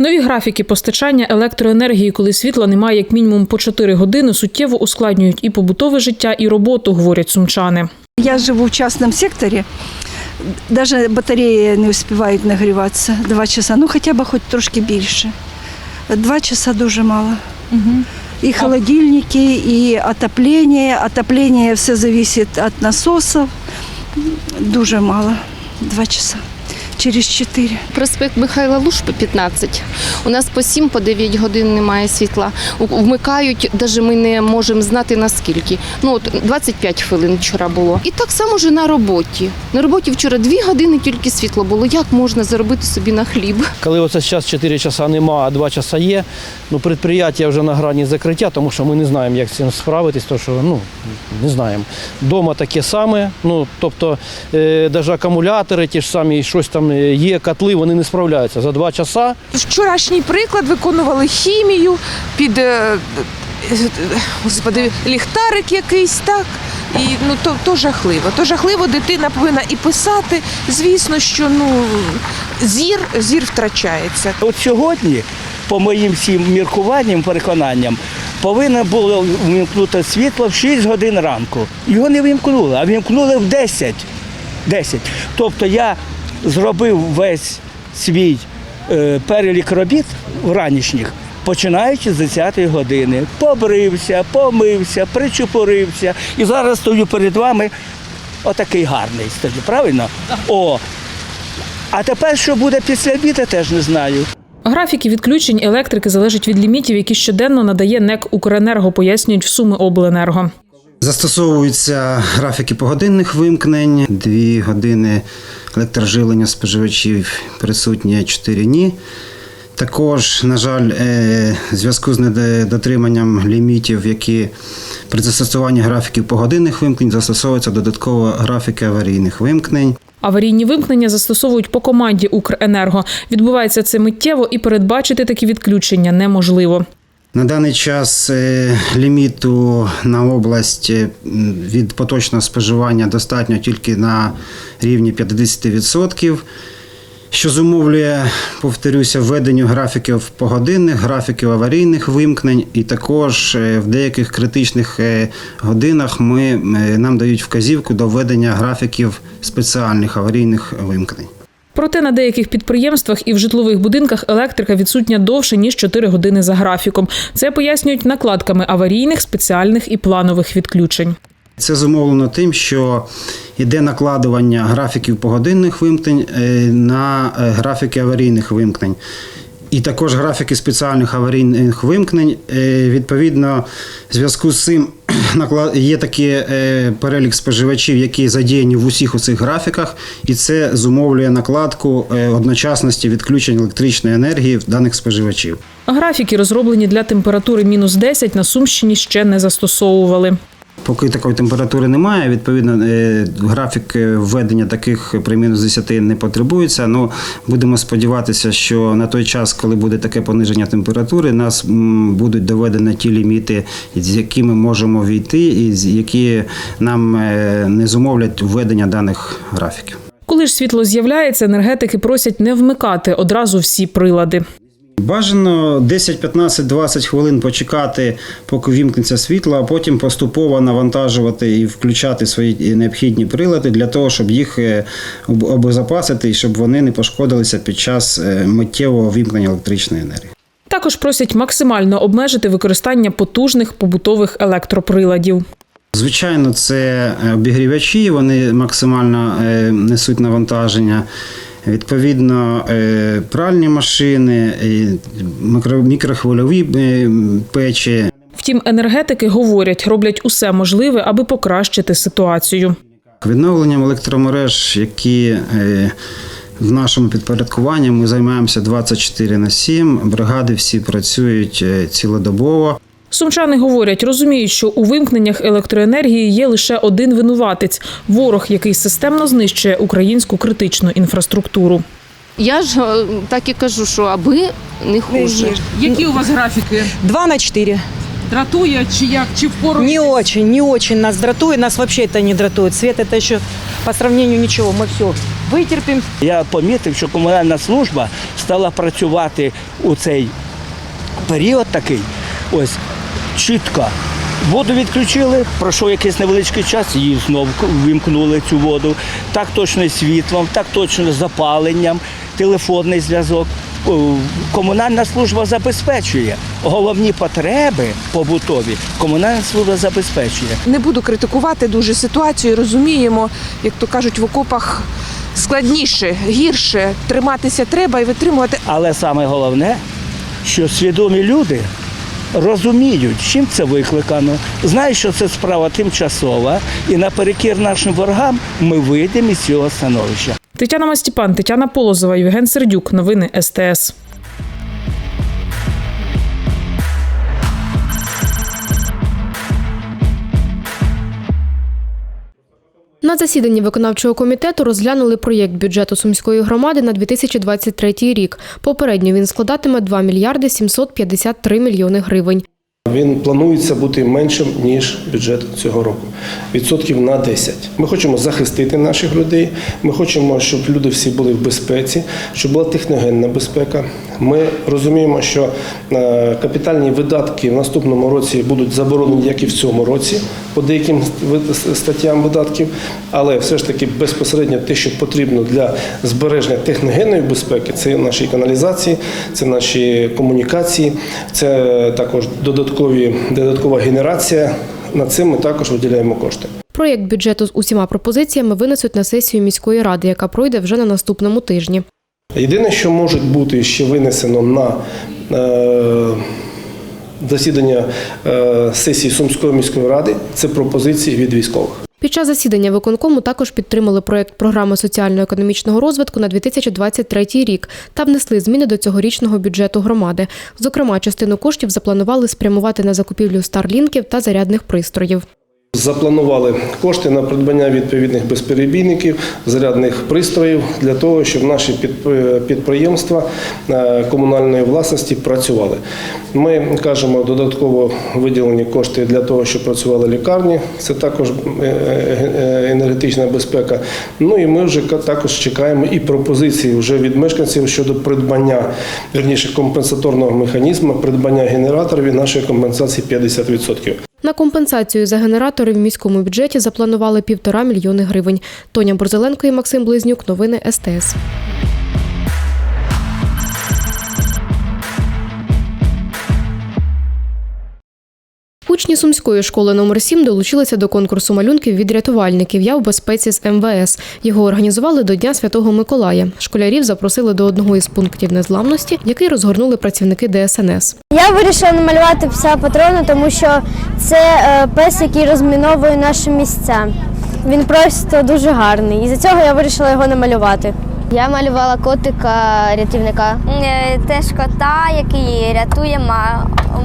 Нові графіки постачання електроенергії, коли світла немає як мінімум по 4 години, суттєво ускладнюють і побутове життя, і роботу, говорять сумчани. Я живу в частном секторе. Даже батареї не успівають нагріватися два часа. Ну, хоча б хоч трошки більше. Два часа дуже мало. І холодильники, і отоплення. Отоплення все залежить від насосів. Дуже мало. Два часа. Через чотири. Проспект Михайла Лушпи 15. У нас по 7 по 9 годин немає світла. Вмикають, навіть ми не можемо знати наскільки. Ну от 25 хвилин вчора було. І так само ж на роботі. На роботі вчора 2 години тільки світло було. Як можна заробити собі на хліб? Коли оце зараз 4 часа нема, а 2 часа є, ну підприємство вже на грані закриття, тому що ми не знаємо, як з цим справитись, тому що ну, не знаємо. Дома таке саме, ну тобто е, навіть акумулятори, ті ж самі, щось там е, є, котли, вони не справляються. За 2 часа Вчорашній приклад виконували хімію під е, господи, ліхтарик якийсь, так. І ну то, то жахливо. То жахливо, дитина повинна і писати. Звісно, що ну зір, зір втрачається. От сьогодні, по моїм всім міркуванням, переконанням, повинно було вимкнути світло в 6 годин ранку. Його не вимкнули, а вимкнули в 10. 10. Тобто я зробив весь свій е, перелік робіт вранішніх, починаючи з 10 години. Побрився, помився, причепурився. І зараз стою перед вами отакий гарний стою, правильно? О, а тепер, що буде після обіду, теж не знаю. Графіки відключень електрики залежать від лімітів, які щоденно надає НЕК «Укренерго», пояснюють в Суми обленерго. Застосовуються графіки погодинних вимкнень, дві години електроживлення споживачів присутні 4 ні. Також, на жаль, е, в зв'язку з недотриманням лімітів, які при застосуванні графіків погодинних вимкнень застосовуються додатково графіки аварійних вимкнень. Аварійні вимкнення застосовують по команді «Укренерго». Відбувається це миттєво і передбачити такі відключення неможливо. На даний час е, ліміту на область е, від поточного споживання достатньо тільки на рівні 50%, що зумовлює, повторюся, введенню графіків погодинних, графіків аварійних вимкнень, і також е, в деяких критичних годинах ми, нам дають вказівку до введення графіків спеціальних аварійних вимкнень. Проте на деяких підприємствах і в житлових будинках електрика відсутня довше ніж 4 години за графіком. Це пояснюють накладками аварійних, спеціальних і планових відключень. Це зумовлено тим, що йде накладування графіків погодинних вимкнень е, на е, графіки аварійних вимкнень. І також графіки спеціальних аварійних вимкнень. Е, Відповідно, в зв'язку з цим є такий е, перелік споживачів, які задіяні в усіх у цих графіках, і це зумовлює накладку е, одночасності відключень електричної енергії в даних споживачів. Графіки, розроблені для температури мінус 10, на Сумщині ще не застосовували. Поки такої температури немає, відповідно, е, графік е, введення таких при мінус 10 не потребується. Ну будемо сподіватися, що на той час, коли буде таке пониження температури, нас будуть доведені ті ліміти, з якими можемо війти, і з- які нам е, не зумовлять введення даних графіків. Коли ж світло з'являється, енергетики просять не вмикати одразу всі прилади. Бажано 10, 15, 20 хвилин почекати, поки вімкнеться світло, а потім поступово навантажувати і включати свої необхідні прилади для того, щоб їх е, обезопасити і щоб вони не пошкодилися під час е, миттєвого вімкнення електричної енергії. Також просять максимально обмежити використання потужних побутових електроприладів. Звичайно, це е, обігрівачі, вони максимально несуть навантаження. Відповідно, е, пральні машини, е, мікрохвильові е, печі, Втім, енергетики говорять, роблять усе можливе, аби покращити ситуацію. Відновленням електромереж, які В нашому підпорядкуванні ми займаємося 24 на 7. Бригади всі працюють цілодобово. Сумчани говорять, розуміють, що у вимкненнях електроенергії є лише один винуватець ворог, який системно знищує українську критичну інфраструктуру. Я ж е, так і кажу, що аби не хуже. Які у вас графіки? Два на четыре. Дратує чи як? Чи впору? Не очень, не очень нас дратует. Нас вообще это не дратует. Свет это еще по сравнению ничего. Мы все вытерпим. Я помітив, що комунальна служба стала працювати у цей період такий, ось чітко. Воду відключили, пройшов якийсь невеличкий час, її знову вимкнули цю воду. Так точно і світлом, так точно запаленням, телефонний зв'язок. Комунальна служба забезпечує головні потреби побутові. Комунальна служба забезпечує. Не буду критикувати дуже ситуацію. Розуміємо, як то кажуть, в окопах складніше, гірше. Триматися треба і витримувати. Але саме головне, що свідомі люди розуміють, чим це викликано, знають, що це справа тимчасова, і наперекір нашим ворогам ми вийдемо із цього становища. Тетяна Мастіпан, Тетяна Полозова, Євген Сердюк. Новини СТС. На засіданні виконавчого комітету розглянули проєкт бюджету Сумської громади на 2023 рік. Попередньо він складатиме 2 мільярди 753 мільйони гривень. Він планується бути меншим ніж бюджет цього року, відсотків на 10. Ми хочемо захистити наших людей. Ми хочемо, щоб люди всі були в безпеці, щоб була техногенна безпека. Ми розуміємо, що е, капітальні видатки в наступному році будуть заборонені, як і в цьому році, по деяким статтям видатків. Але все ж таки безпосередньо те, що потрібно для збереження техногенної безпеки, це наші каналізації, це наші комунікації, це також додаткові, додаткова генерація. На це ми також виділяємо кошти. Проєкт бюджету з усіма пропозиціями винесуть на сесію міської ради, яка пройде вже на наступному тижні. Єдине, що може бути ще винесено на е, засідання е, сесії Сумської міської ради, це пропозиції від військових. Під час засідання виконкому також підтримали проект програми соціально-економічного розвитку на 2023 рік та внесли зміни до цьогорічного бюджету громади. Зокрема, частину коштів запланували спрямувати на закупівлю старлінків та зарядних пристроїв. Запланували кошти на придбання відповідних безперебійників, зарядних пристроїв для того, щоб наші підприємства е, комунальної власності працювали. Ми кажемо додатково виділені кошти для того, щоб працювали лікарні. Це також е, е, енергетична безпека. Ну і ми вже також чекаємо і пропозиції вже від мешканців щодо придбання верніше компенсаторного механізму, придбання генераторів і нашої компенсації 50%. На компенсацію за генератори в міському бюджеті запланували півтора мільйони гривень. Тоня Борзеленко і Максим Близнюк. Новини СТС. Учні сумської школи номер 7 долучилися до конкурсу малюнків від рятувальників Я в безпеці з МВС. Його організували до Дня Святого Миколая. Школярів запросили до одного із пунктів незламності, який розгорнули працівники ДСНС. Я вирішила намалювати пса патрона, тому що це е, пес, який розміновує наші місця. Він просто дуже гарний. І за цього я вирішила його намалювати. Я малювала котика рятівника. Теж кота, який рятує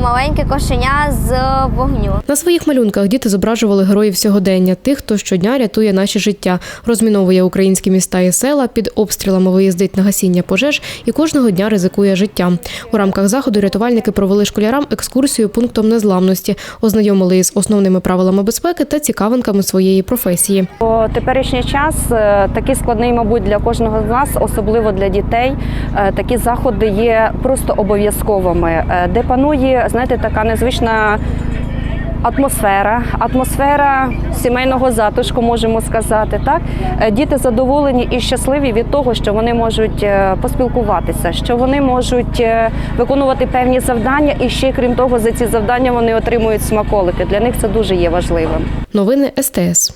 маленьке кошеня з вогню. На своїх малюнках діти зображували героїв сьогодення, тих, хто щодня рятує наші життя, розміновує українські міста і села, під обстрілами виїздить на гасіння пожеж і кожного дня ризикує життям. У рамках заходу рятувальники провели школярам екскурсію пунктом незламності, ознайомили із основними правилами безпеки та цікавинками своєї професії. У теперішній час е, такий складний, мабуть, для кожного з нас, особливо для дітей. Е, Такі заходи є просто обов'язковими, е, де панує, знаєте, така незвична. Атмосфера, атмосфера сімейного затишку, можемо сказати. Так Е, діти задоволені і щасливі від того, що вони можуть е, поспілкуватися, що вони можуть е, виконувати певні завдання, і ще крім того, за ці завдання вони отримують смаколики. Для них це дуже є важливим. Новини СТС.